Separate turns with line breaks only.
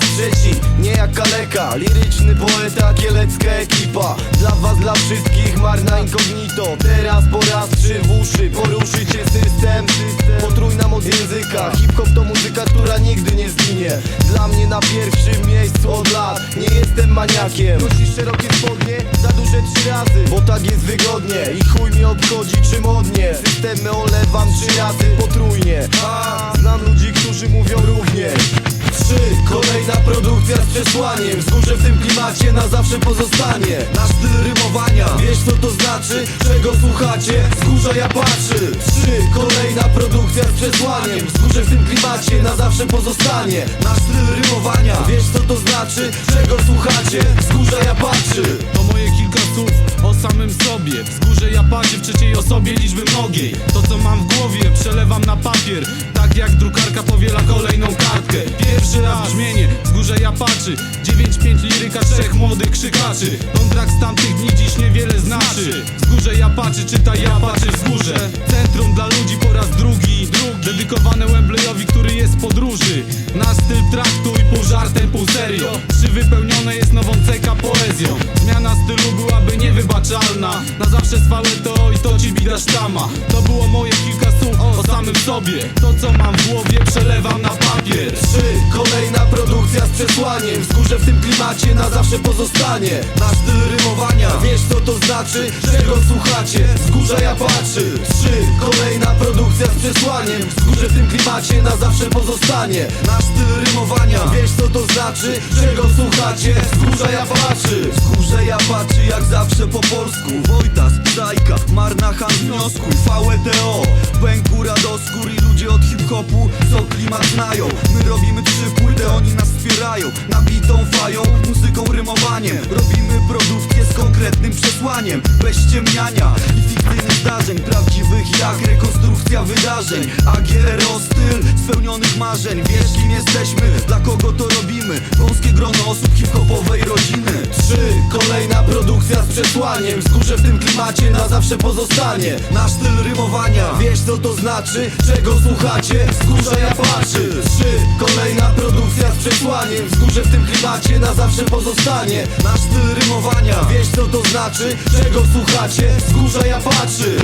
trzeci Nie jak kaleka, liryczny poeta, kielecka ekipa. Dla was, dla wszystkich, marna incognito. Teraz po raz trzy w uszy, poruszycie system. Potrójna moc języka, hip-hop to muzyka, która nigdy nie zginie. Dla mnie na pierwszym miejscu od lat, nie jestem maniakiem. Nosisz szerokie spodnie, za duże trzy razy. Bo tak jest wygodnie i chuj mi obchodzi czy modnie Systemy olewam trzy razy potrójnie. Znam ludzi, którzy mówią również Kolejna produkcja z przesłaniem. Wzgórze w tym klimacie na zawsze pozostanie. Nasz styl rymowania, wiesz co to znaczy? Czego słuchacie? Wzgórza ja patrzy Trzy, kolejna produkcja z przesłaniem. Wzgórze w tym klimacie na zawsze pozostanie. Nasz styl rymowania, wiesz co to znaczy? Czego słuchacie? Wzgórza ja
To moje kilka słów o samym sobie. Wzgórze ja patrzę w trzeciej osobie liczby mnogiej. To co mam w głowie przelewam na papier. Tak jak drukarka powiela kolejną kartkę Pierwszy raz brzmienie. Wzgórze ja patrzy 9-5 liryka trzech młodych krzykaczy. Kontrakt z tamtych dni dziś niewiele znaczy. Wzgórze ja patrzy, czytaj ja patrzy wzgórze Centrum dla ludzi po raz drugi, drugi. Dedykowane Wembleyowi, który jest w podróży. Nasz styl traktuj pół żartem, pół serio. Trzy wypełnione jest nową ceka poezją. Zmiana stylu byłaby niewybaczalna. Na zawsze swałe to i to ci widać tama. To było moje kilka słów o samym sobie. To co mam w głowie przelewam na
z przesłaniem Wzgórze w tym klimacie na zawsze pozostanie Nasz styl rymowania, wiesz co to znaczy? Czego słuchacie? Wzgórza ja patrzy Trzy, kolejna produkcja z przesłaniem Wzgórze w tym klimacie na zawsze pozostanie Nasz styl rymowania, wiesz co to znaczy? Czego słuchacie? Wzgórza ja patrzy Wzgórze ja patrzy jak zawsze po polsku Wojtas, Zajka, Marnachan wnioskuj VLTO, Pęku, Radoskór i ludzie od hip-hopu Co klimat znają My robimy trzy oni nas wspierają Nabitą fają, muzyką, rymowaniem. Robimy produkcję z konkretnym przesłaniem Bez ściemniania i fikcyjnych zdarzeń Prawdziwych jak rekonstrukcja wydarzeń. AGRO styl spełnionych marzeń Wiesz kim jesteśmy, dla kogo to robimy. Wąskie grono osób hip-hopowej rodziny. Trzy, kolejna produkcja z przesłaniem. Wzgórze w tym klimacie na zawsze pozostanie. Nasz styl rymowania, wiesz co to znaczy? Czego słuchacie? Wzgórza ja przesłaniem Wzgórze w tym klimacie na zawsze pozostanie Nasz styl rymowania, wiesz co to znaczy? Czego słuchacie? Wzgórza ja patrzy